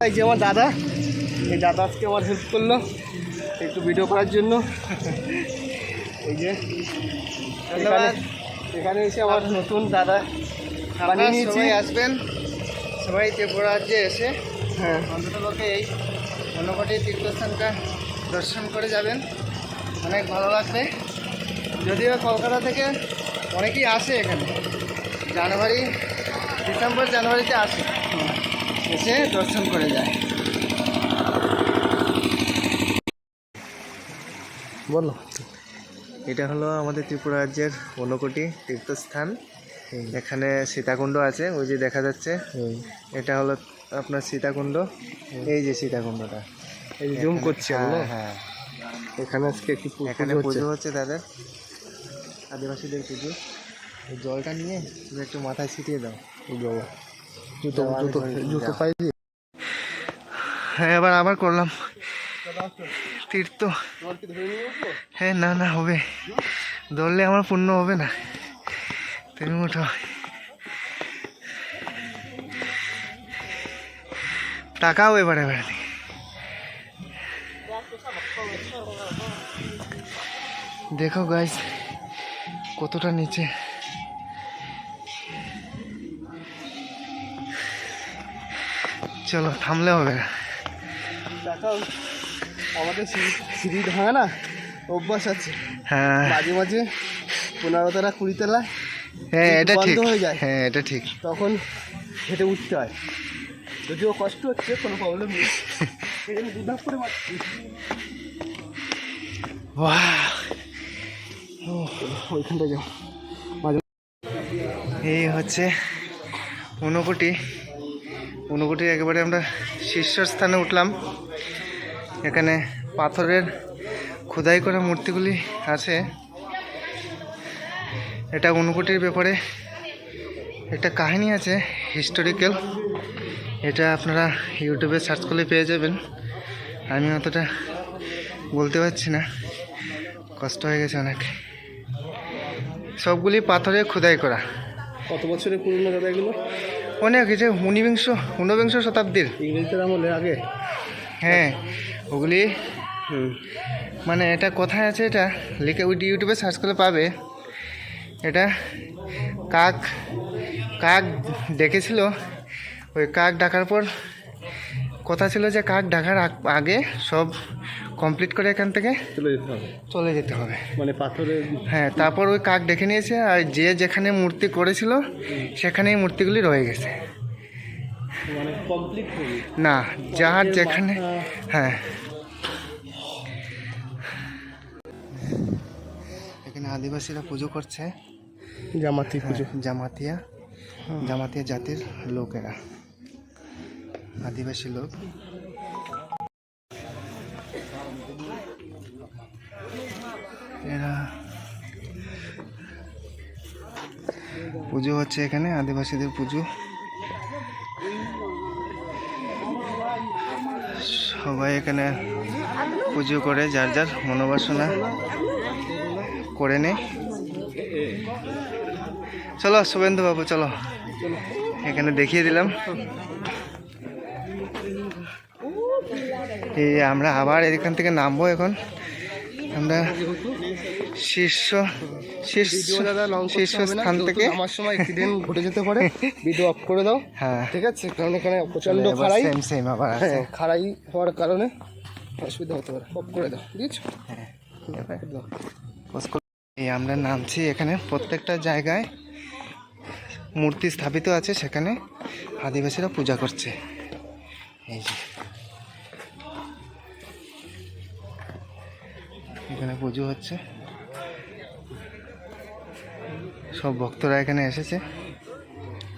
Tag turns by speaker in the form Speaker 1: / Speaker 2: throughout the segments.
Speaker 1: এই যে আমার দাদা এই দাদা আজকে আমার হেল্প করল একটু ভিডিও করার জন্য। এই যে
Speaker 2: ধন্যবাদ।
Speaker 1: এখানে- এসে আমার নতুন দাদা বানিয়ে নিয়েছি।
Speaker 2: সবাই আসবেন। সবাই ত্রিপুরা রাজ্যে এসে
Speaker 1: হ্যাঁ।
Speaker 2: অন্ততপক্ষে এই অন্নকটি তীর্থস্থানটা দর্শন করে যাবেন। অনেক ভালো লাগবে। যদিও কলকাতা থেকে অনেকেই আসে এখানে। জানুয়ারি ডিসেম্বর জানুয়ারিতে আসে। এসে দর্শন করে যায়।
Speaker 1: বলো।
Speaker 2: এটা হলো আমাদের ত্রিপুরা রাজ্যের ঊনকোটি তীর্থস্থান। এখানে সীতাকুণ্ড আছে ওই যে দেখা যাচ্ছে। এটা হলো আপনার সীতাকুণ্ড। এই যে সীতাকুণ্ডটা।
Speaker 1: এই জুম
Speaker 2: এখানে-
Speaker 1: করছি
Speaker 2: হ্যাঁ, হ্যাঁ।
Speaker 1: এখানে আজকে কি
Speaker 2: এখানে
Speaker 1: পুজো হচ্ছে?
Speaker 2: তাদের। আদিবাসীদের পুজো। জলটা নিয়ে তুমি একটু মাথায় ছিটিয়ে দাও।
Speaker 1: বাবা। জুতো জুতো জুতো পাই দিয়ে।
Speaker 2: হ্যাঁ এবার আবার করলাম। তীর্থ হ্যাঁ না না হবে। ধরলে আমার পূর্ণ হবে না। তুমি উঠো টাকাও এবার এবার। দেখো গাইস কতটা নিচে। চলো থামলে হবে। না
Speaker 1: দেখাও আমাদের সিঁড়ি- ভাঙা না? অভ্যাস আছে।
Speaker 2: হ্যাঁ।
Speaker 1: মাঝে মাঝে পনেরো তারা কুড়ি তলা
Speaker 2: হ্যাঁ এটা ঠিক।
Speaker 1: হয়ে যায়।
Speaker 2: হ্যাঁ এটা ঠিক।
Speaker 1: তখন হেঁটে উঠতে হয়। যদিও কষ্ট হচ্ছে কোনো প্রবলেম নেই। দুধাপ করে মারছি। ওইখানটা যাও।
Speaker 2: এই হচ্ছে ঊনকোটি। ঊনকোটির একেবারে আমরা শীর্ষস্থানে উঠলাম। এখানে পাথরের খোদাই করা মূর্তিগুলি আছে। এটা ঊনকোটির ব্যাপারে একটা কাহিনী আছে হিস্টোরিক্যাল এটা আপনারা ইউটিউবে সার্চ করলে পেয়ে যাবেন। আমি অতটা বলতে পারছি না। কষ্ট হয়ে গেছে অনেক। সবগুলি পাথরে খোদাই করা।
Speaker 1: কত বছরের পুরনো দাদা এগুলো
Speaker 2: অনেক হয়েছে যে উনবিংশ ঊনবিংশ শতাব্দীর।
Speaker 1: ইংরেজদের আমলের আগে।
Speaker 2: হ্যাঁ ওগুলি মানে এটা কোথায় আছে এটা? লিখে ওই ইউটিউবে সার্চ করে পাবে। এটা কাক কাক ডেকেছিল। ওই কাক ডাকার পর কথা ছিল যে কাক ডাকার আগ- আগে সব কমপ্লিট করে এখান থেকে
Speaker 1: চলে যেতে হবে।
Speaker 2: চলে যেতে হবে।
Speaker 1: মানে পাথরে
Speaker 2: হ্যাঁ তারপর ওই কাক ডেকে নিয়েছে আর যে যেখানে মূর্তি করেছিল সেখানেই মূর্তিগুলি রয়ে গেছে।
Speaker 1: মানে
Speaker 2: না যার যেখানে হ্যাঁ। এখানে আদিবাসীরা পুজো করছে।
Speaker 1: জামাতি পুজো।
Speaker 2: জামাতিয়া জামাতিয়া জাতির লোকেরা। আদিবাসী লোক। এরা পুজো হচ্ছে এখানে, আদিবাসীদের পুজো। সবাই এখানে পুজো করে, যার যার মনোবাসনা করে নেয়। চলো শুভেন্দু বাবু চলো। এখানে দেখিয়ে দিলাম। এই আমরা আবার এখান থেকে নামবো এখন। আমরা শীর্ষ শীর্ষ
Speaker 1: লং
Speaker 2: শীর্ষস্থান থেকে।
Speaker 1: আমার সময় অ্যাক্সিডেন্ট ঘটে যেতে পারে ভিডিও অফ করে দাও।
Speaker 2: হ্যাঁ।
Speaker 1: ঠিক আছে? কারণ এখানে প্রচণ্ড খাড়াই।
Speaker 2: সেম সেম আবার
Speaker 1: হ্যাঁ খাড়াই হওয়ার কারণে অসুবিধা হতে পারে। অফ করে দাও বুঝছ?
Speaker 2: এই আমরা নামছি এখানে প্রত্যেকটা জায়গায়। মূর্তি স্থাপিত আছে সেখানে। আদিবাসীরা পূজা করছে। এই যে। এখানে পুজো হচ্ছে। সব ভক্তরা এখানে এসেছে।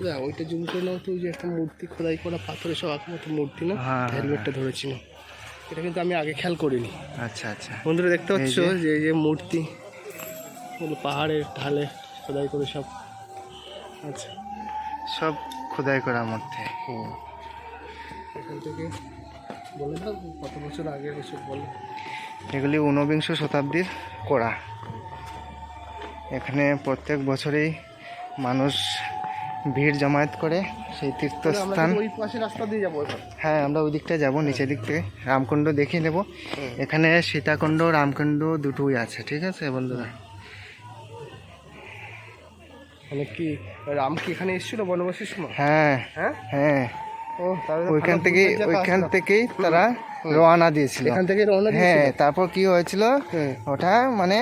Speaker 1: না ওইটা জুম করে নাও তো ওই যে একটা মূর্তি খোদাই করা পাথরে সব আঁকা মূর্তি না? হেলমেটটা ধরেছিল। এটা কিন্তু আমি আগে খেয়াল করিনি।
Speaker 2: আচ্ছা আচ্ছা।
Speaker 1: বন্ধুরা দেখতে পাচ্ছ
Speaker 2: যে।
Speaker 1: যে মূর্তি পাহাড়ের ঢালে খোদাই করে সব। আচ্ছা।
Speaker 2: সব খোদাই করার মধ্যে
Speaker 1: এখান থেকে বলে দাও কত বছর আগে এসব বলো।
Speaker 2: এগুলি ঊনবিংশ শতাব্দীর করা এখানে প্রত্যেক বছরেই মানুষ ভিড় জমায়েত করে সেই তীর্থস্থান।
Speaker 1: ওই পাশে রাস্তা দিয়ে যাব
Speaker 2: হ্যাঁ আমরা ওই দিকটা যাব নিচের দিক থেকে। রামকুণ্ড দেখে নেব। এখানে সীতাকুণ্ড রামকুণ্ড দুটোই আছে ঠিক আছে বন্ধুরা?
Speaker 1: মানে কি রাম কি এখানে এসেছিল বনবাসীর সময়?
Speaker 2: হ্যাঁ।
Speaker 1: হ্যাঁ?
Speaker 2: হ্যাঁ। ওইখান থেকে ওইখান থেকেই তারা রওনা দিয়েছিল।
Speaker 1: এখান থেকে রওনা
Speaker 2: হ্যাঁ তারপর কি হয়েছিল?
Speaker 1: হ্যাঁ।
Speaker 2: ওটা মানে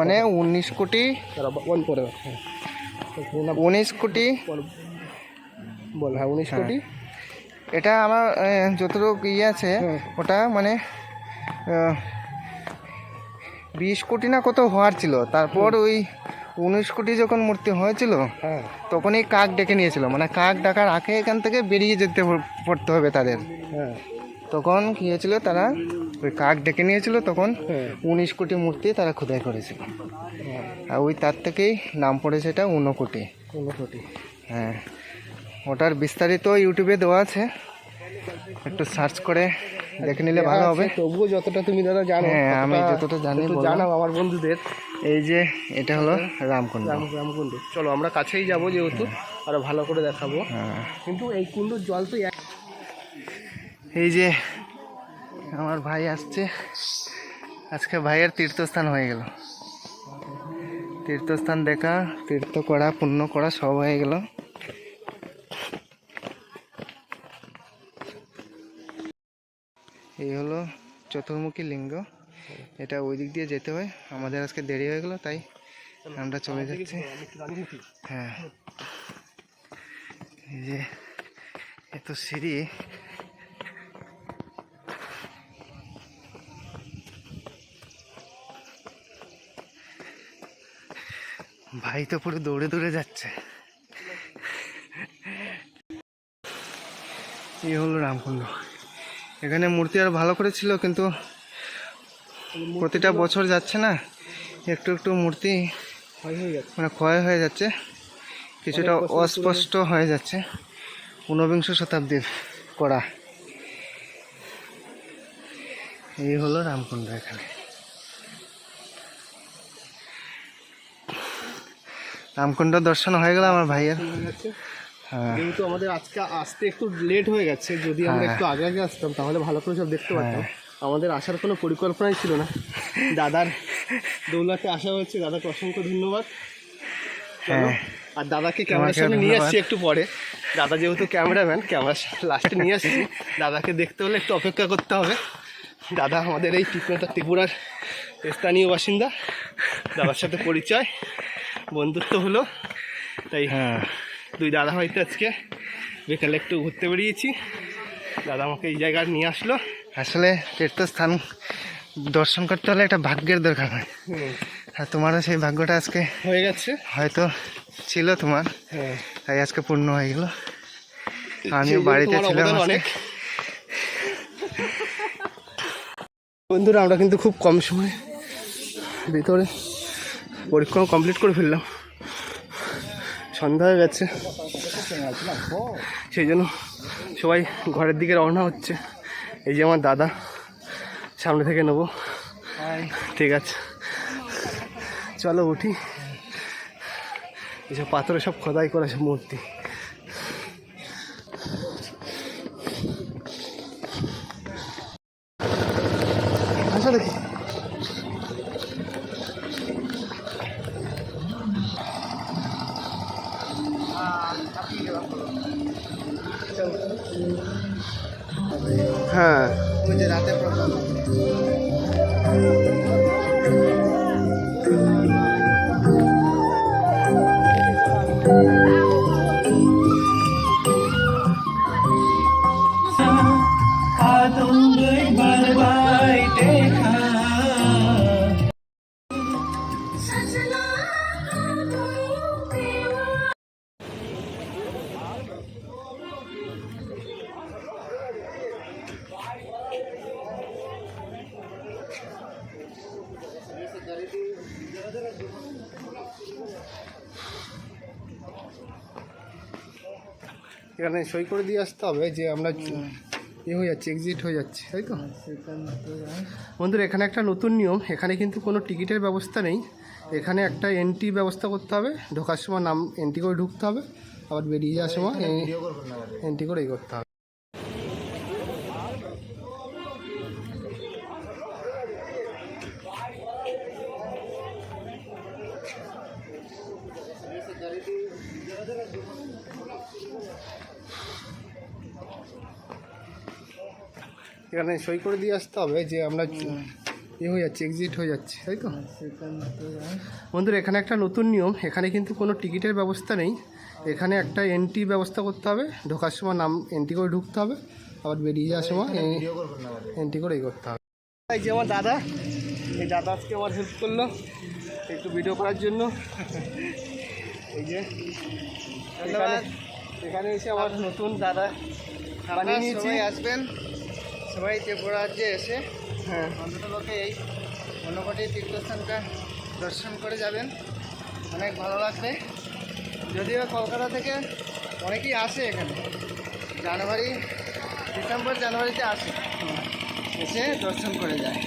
Speaker 2: মানে উনিশ কোটি
Speaker 1: হ্যাঁ।
Speaker 2: উনিশ কোটি
Speaker 1: বল বল হ্যাঁ উনিশ কোটি।
Speaker 2: এটা আমার যতটুকু ইয়ে আছে ওটা মানে বিশ কোটি না কত হওয়ার ছিল। তারপর ওই উনিশ কোটি যখন মূর্তি হয়েছিল
Speaker 1: হ্যাঁ।
Speaker 2: তখনই কাক ডেকে নিয়েছিল। মানে কাক ডাকার আগে এখান থেকে বেরিয়ে যেতে পড়তে হবে তাদের।
Speaker 1: হ্যাঁ।
Speaker 2: তখন কি হয়েছিল তারা ওই কাক ডেকে নিয়েছিল তখন
Speaker 1: হ্যাঁ।
Speaker 2: উনিশ কোটি মূর্তি তারা খোদাই করেছিল। আর ওই তার থেকেই নাম পড়েছে এটা ঊনকোটি
Speaker 1: উনিশ কোটি।
Speaker 2: হ্যাঁ। ওটার বিস্তারিত ইউটিউবে দেওয়া আছে। একটু সার্চ করে দেখে নিলে ভালো হবে।
Speaker 1: তবুও যতটা তুমি দাদা জানো
Speaker 2: হ্যাঁ, আমি যতটা জানি
Speaker 1: জানাও আমার বন্ধুদের।
Speaker 2: এই যে এটা হলো রামকুণ্ড।
Speaker 1: রাম রামকুণ্ড। চলো আমরা কাছেই যাব যেহেতু আরও ভালো করে দেখাবো।
Speaker 2: হ্যাঁ।
Speaker 1: কিন্তু এই কুণ্ডুর জল তো এক-
Speaker 2: এই যে আমার ভাই আসছে। আজকে ভাইয়ের তীর্থস্থান হয়ে গেল। তীর্থস্থান দেখা তীর্থ করা পুণ্য করা সব হয়ে গেল। এই হলো চতুর্মুখী লিঙ্গ। এটা ওই দিক দিয়ে যেতে হয়। আমাদের আজকে দেরি হয়ে গেলো তাই আমরা চলে যাচ্ছি। হ্যাঁ। এই যে এত সিঁড়ি। ভাই তো পুরো দৌড়ে দৌড়ে যাচ্ছে। এই হলো রামকুণ্ড। এখানে মূর্তি আর ভালো করে ছিল কিন্তু প্রতিটা বছর যাচ্ছে না একটু একটু মূর্তি
Speaker 1: হয়ে
Speaker 2: মানে ক্ষয় হয়ে যাচ্ছে কিছুটা। অস্পষ্ট হয়ে যাচ্ছে ঊনবিংশ শতাব্দীর করা এই হলো রামকুণ্ড এখানে। রামকুণ্ড দর্শন হয়ে গেল আমার ভাইয়ের।
Speaker 1: হয়ে গেছে।
Speaker 2: হ্যাঁ।
Speaker 1: আমাদের আজকে আসতে একটু লেট হয়ে গেছে যদি আমরা
Speaker 2: হ্যাঁ।
Speaker 1: একটু আগে আগে আসতাম তাহলে ভালো করে সব দেখতে পারতাম। আমাদের আসার কোনো পরিকল্পনাই ছিল না। দাদার দৌলাতে আসা হচ্ছে দাদাকে অসংখ্য ধন্যবাদ।
Speaker 2: হ্যাঁ।
Speaker 1: আর দাদাকে ক্যামেরার সামনে নিয়ে। আসছি একটু পরে। দাদা যেহেতু ক্যামেরাম্যান ক্যামেরা লাস্টে নিয়ে আসছি। দাদাকে দেখতে হলে একটু অপেক্ষা করতে হবে। দাদা আমাদের এই ত্রিপুরা ত্রিপুরার স্থানীয় বাসিন্দা। দাদার সাথে পরিচয় বন্ধুত্ব হলো। তাই
Speaker 2: হ্যাঁ।
Speaker 1: দুই দাদা হয়তো আজকে বিকালে একটু ঘুরতে বেরিয়েছি। দাদা আমাকে এই জায়গায় নিয়ে আসলো।
Speaker 2: আসলে তীর্থস্থান দর্শন করতে হলে একটা ভাগ্যের দরকার হয়। আর তোমারও সেই ভাগ্যটা আজকে
Speaker 1: হয়ে গেছে।
Speaker 2: হয়তো ছিল তোমার।
Speaker 1: হ্যাঁ।
Speaker 2: তাই আজকে পূর্ণ হয়ে গেল। আমি
Speaker 1: সেই জন্য
Speaker 2: বাড়িতে ছিলাম
Speaker 1: অনেক। বন্ধুরা আমরা কিন্তু খুব কম সময়ে ভিতরে পরীক্ষা কমপ্লিট করে ফেললাম। সন্ধ্যা হয়ে গেছে। সেই জন্য সবাই ঘরের দিকে রওনা হচ্ছে। এই যে আমার দাদা সামনে থেকে নেব। ঠিক আছে। চলো উঠি। এসব পাথরে সব খোদাই করা সব মূর্তি। হ্যাঁ
Speaker 2: ওই
Speaker 1: এখানে সই করে দিয়ে আসতে হবে যে আমরা ইয়ে হয়ে যাচ্ছি এক্সিট হয়ে যাচ্ছে তাই তো? বন্ধুরা এখানে একটা নতুন নিয়ম এখানে কিন্তু কোনো টিকিটের ব্যবস্থা নেই। এখানে একটা এন্ট্রি ব্যবস্থা করতে হবে ঢোকার সময় নাম এন্ট্রি করে ঢুকতে হবে আবার বেরিয়ে যাওয়ার সময় এন্ট্রি করে এই করতে হবে। এখানে সই করে দিয়ে আসতে হবে যে আমরা এ হয়ে যাচ্ছে এক্সিট হয়ে যাচ্ছে তাই তো? বন্ধুরা এখানে একটা নতুন নিয়ম এখানে কিন্তু কোনো টিকিটের ব্যবস্থা নেই। এখানে একটা এন্ট্রি ব্যবস্থা করতে হবে ঢোকার সময় নাম এন্ট্রি করে ঢুকতে হবে আবার বেরিয়ে যাওয়ার সময় এন্ট্রি করে এই করতে হবে। এই যে আমার দাদা এই দাদা আজকে আমার হেল্প করল একটু ভিডিও করার জন্য। এই যে এখানে- এখানে এসে আমার নতুন দাদা বানিয়ে নিয়েছি।
Speaker 2: আসবেন। সবাই ত্রিপুরা রাজ্যে এসে
Speaker 1: হ্যাঁ
Speaker 2: অন্ততপক্ষে এই অন্নকটি তীর্থস্থানটা দর্শন করে যাবেন। অনেক ভালো লাগবে। যদিও কলকাতা থেকে অনেকেই আসে এখানে। জানুয়ারি, ডিসেম্বর, জানুয়ারিতে আসে। এসে দর্শন করে যায়।